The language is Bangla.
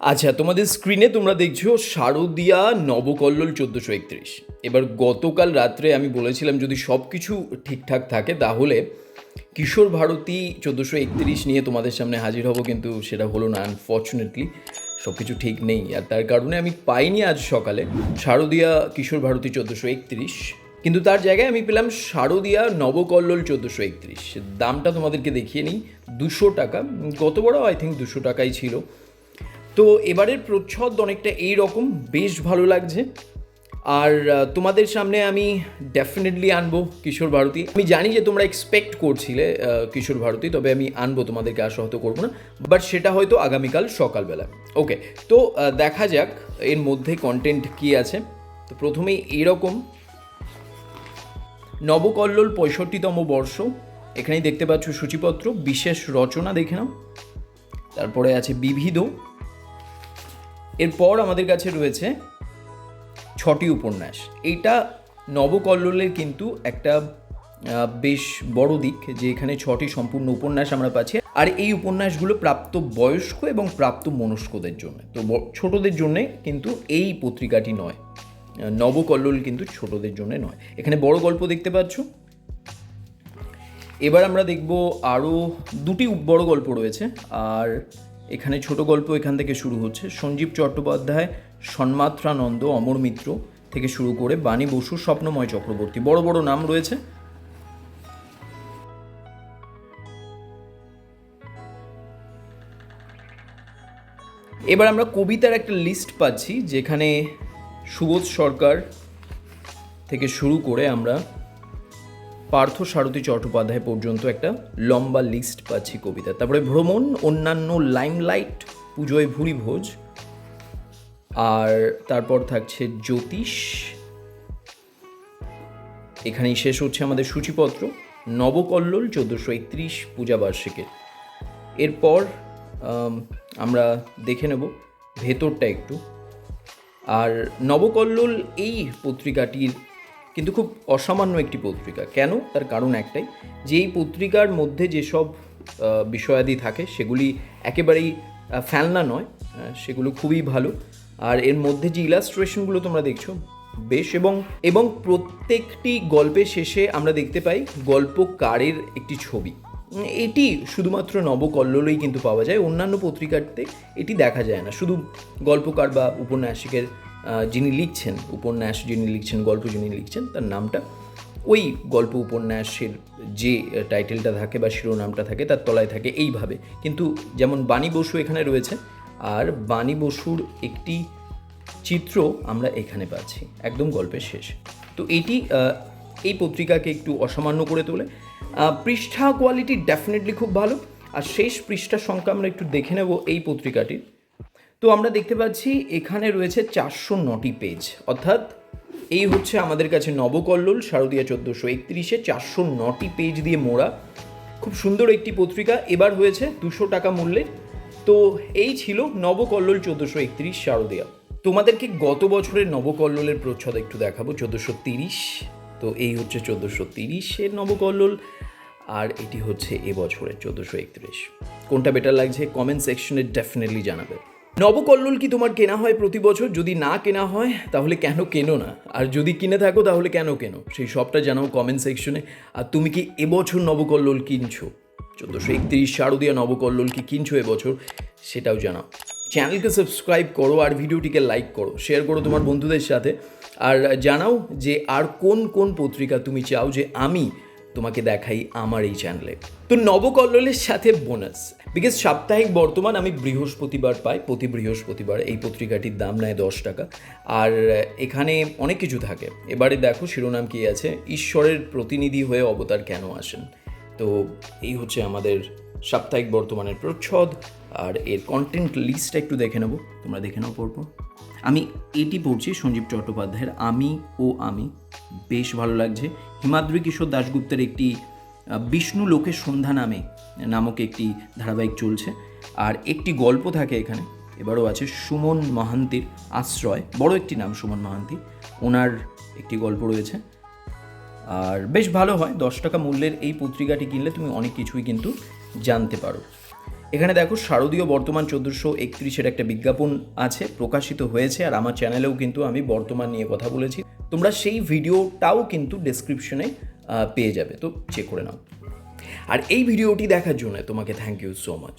আচ্ছা তোমাদের স্ক্রিনে তোমরা দেখছ শারদিয়া নবকল্লোল চোদ্দোশো একত্রিশ। এবার গতকাল রাত্রে আমি বলেছিলাম যদি সব কিছু ঠিকঠাক থাকে, তাহলে কিশোর ভারতী চোদ্দোশো একত্রিশ নিয়ে তোমাদের সামনে হাজির হব, কিন্তু সেটা হলো না আনফর্চুনেটলি সব কিছু ঠিক নেই। আর তার কারণে আমি পাইনি আজ সকালে শারদিয়া কিশোর ভারতী চোদ্দোশো একত্রিশ। কিন্তু তার জায়গায় আমি পেলাম শারদিয়া নবকল্লোল চোদ্দোশো একত্রিশ। দামটা তোমাদেরকে দেখিয়ে নিই, দুশো টাকা। গতবারও আই থিঙ্ক দুশো টাকাই ছিল। তো এবারের প্রচ্ছদ অনেকটা এই রকম, বেশ ভালো লাগছে। আর তোমাদের সামনে আমি ডেফিনেটলি আনব কিশোর ভারতী। আমি জানি যে তোমরা এক্সপেক্ট করছিলে কিশোর ভারতী, তবে আমি আনব তোমাদেরকে, আশাহত করব না। বাট সেটা হয়তো আগামীকাল সকালবেলা ওকে তো দেখা যাক এর মধ্যে কন্টেন্ট কী আছে। তো প্রথমেই এরকম। নবকল্লোল পঁয়ষট্টিতম বর্ষ। এখানেই দেখতে পাচ্ছ সূচিপত্র, বিশেষ রচনা দেখে নাও। তারপরে আছে বিবিধ। এরপর আমাদের কাছে রয়েছে ছটি উপন্যাস। এইটা নবকল্লোলের কিন্তু একটা বেশ বড় দিক যে এখানে ছটি সম্পূর্ণ উপন্যাস আমরা পাচ্ছি। আর এই উপন্যাসগুলো প্রাপ্ত বয়স্ক এবং প্রাপ্ত মনস্কদের জন্য। তো ছোটদের জন্য কিন্তু এই পত্রিকাটি নয়। নবকল্লোল কিন্তু ছোটদের জন্য নয়। এখানে বড় গল্প দেখতে পাচ্ছ। এবার আমরা দেখব আরও দুটি বড় গল্প রয়েছে। আর এখানে ছোট গল্প এখান থেকে শুরু হচ্ছে। সঞ্জীব চট্টোপাধ্যায়, সন্মাত্রানন্দ, অমর মিত্র থেকে শুরু করে বাণী বসু, স্বপ্নময় চক্রবর্তী। বড় বড় নাম রয়েছে। এবার আমরা কবিতার একটা লিস্ট পাচ্ছি, যেখানে সুবোধ সরকার থেকে শুরু করে আমরা পার্থ সারথী চট্টোপাধ্যায় পর্যন্ত একটা লম্বা লিস্ট পাচ্ছি কবিতা তারপরে ভ্রমণ, অন্যান্য লাইমলাইট পুজোয় ভুরি ভোজ, আর তারপর থাকছে জ্যোতিষ। এখানেই শেষ হচ্ছে আমাদের সূচিপত্র। নবকল্লোল চোদ্দোশো একত্রিশ পূজাবার্ষিকের এরপর আমরা দেখে নেব ভেতরটা একটু। আর নবকল্লোল এই পত্রিকাটির কিন্তু খুব অসামান্য একটি পত্রিকা। কেন? তার কারণ একটাই যে এই পত্রিকার মধ্যে যেসব বিষয়াদি থাকে, সেগুলি একেবারেই ফেলনা নয় সেগুলো খুবই ভালো। আর এর মধ্যে যে ইলাস্ট্রেশনগুলো তোমরা দেখছ, বেশ এবং এবং প্রত্যেকটি গল্পের শেষে আমরা দেখতে পাই গল্পকারের একটি ছবি। এটি শুধুমাত্র নবকল্লোলেই কিন্তু পাওয়া যায়, অন্যান্য পত্রিকাতে এটি দেখা যায় না। শুধু গল্পকার বা উপন্যাসিকের যিনি লিখছেন, উপন্যাস যিনি লিখছেন, গল্প যিনি লিখছেন, তার নামটা, ওই গল্প উপন্যাসের যে টাইটেলটা থাকে বা শিরোনামটা থাকে, তার তলায় থাকে এইভাবে। কিন্তু যেমন বাণী বসু এখানে রয়েছে, আর বাণী বসুর একটি চিত্র আমরা এখানে পাচ্ছি, একদম গল্পের শেষ। তো এটি এই পত্রিকাকে একটু অসামান্য করে তোলে। পৃষ্ঠা কোয়ালিটি ডেফিনেটলি খুব ভালো, আর শেষ পৃষ্ঠা সংখ্যা আমরা একটু দেখে নেব এই পত্রিকাটির। তো আমরা দেখতে পাচ্ছি এখানে রয়েছে চারশো নটি পেজ অর্থাৎ এই হচ্ছে আমাদের কাছে নবকল্লোল, শারদীয়া চোদ্দোশো একত্রিশে চারশো নটি পেজ দিয়ে মোড়া। খুব সুন্দর একটি পত্রিকা। এবার হয়েছে দুশো টাকা মূল্যের। তো এই ছিল নবকল্লোল চোদ্দোশো একত্রিশ, শারদীয়া। তোমাদেরকে গত বছরের নবকল্লোলের প্রচ্ছদ একটু দেখাবো, চোদ্দোশো তিরিশ। তো এই হচ্ছে চোদ্দোশো তিরিশের নবকল্লোল, আর এটি হচ্ছে এবছরের চোদ্দোশো একত্রিশ। কোনটা বেটার লাগছে? কমেন্ট সেকশনে ডেফিনেটলি জানাবে। নবকল্লোল কি তোমার কেনা হয় প্রতি বছর? যদি না কেনা হয়, তাহলে কেন কেনো না? আর যদি কিনে থাকো, তাহলে কেন কেনো? সেই সবটা জানাও কমেন্ট সেকশনে আর তুমি কি এবছর নবকল্লোল কিনছো? চোদ্দোশো একত্রিশ শারদীয় নবকল্লোল কি কিনছো এবছর? সেটাও জানাও। চ্যানেলকে সাবস্ক্রাইব করো আর ভিডিওটিকে লাইক করো। শেয়ার করো তোমার বন্ধুদের সাথে। আর জানাও যে আর কোন কোন পত্রিকা তুমি চাও যে আমি তোমাকে দেখাই আমার এই চ্যানেলে তো নবকল্লোলের সাথে বোনাস বিকজ সাপ্তাহিক বর্তমান আমি বৃহস্পতিবার পাই, প্রতি বৃহস্পতিবার এই পত্রিকাটির দাম নেয় দশ টাকা। আর এখানে অনেক কিছু থাকে। এবারে দেখো শিরোনাম কী আছে? ঈশ্বরের প্রতিনিধি হয়ে অবতার কেন আসেন? তো এই হচ্ছে আমাদের সাপ্তাহিক বর্তমানের প্রচ্ছদ। আর এর কন্টেন্ট লিস্টটা একটু দেখে নেব। তোমরা দেখে নাও পড়ব আমি এটি পড়ছি সঞ্জীব চট্টোপাধ্যায়ের আমি ও আমি। বেশ ভালো লাগছে। হিমাদ্রি কিশোর দাশগুপ্তের একটি বিষ্ণু লোকের সন্ধ্যা নামে নামক একটি ধারাবাহিক চলছে। আর একটি গল্প থাকে এখানে, এবারও আছে সুমন মাহান্তির আশ্রয়, বড় একটি নাম সুমন মাহান্তি, ওনার একটি গল্প রয়েছে। আর বেশ ভালো হয়, দশ টাকা মূল্যের এই পত্রিকাটি কিনলে তুমি অনেক কিছুই কিন্তু জানতে পারো। এখানে দেখো, শারদীয় বর্তমান চোদ্দোশো একত্রিশের একটা বিজ্ঞাপন আছে, প্রকাশিত হয়েছে, আর আমার চ্যানেলেও কিন্তু আমি বর্তমান নিয়ে কথা বলেছি। তোমরা সেই ভিডিওটাও কিন্তু ডেসক্রিপশনে পেয়ে যাবে, তো চেক করে নাও। আর এই ভিডিওটি দেখার জন্য তোমাকে থ্যাংক ইউ সো মাচ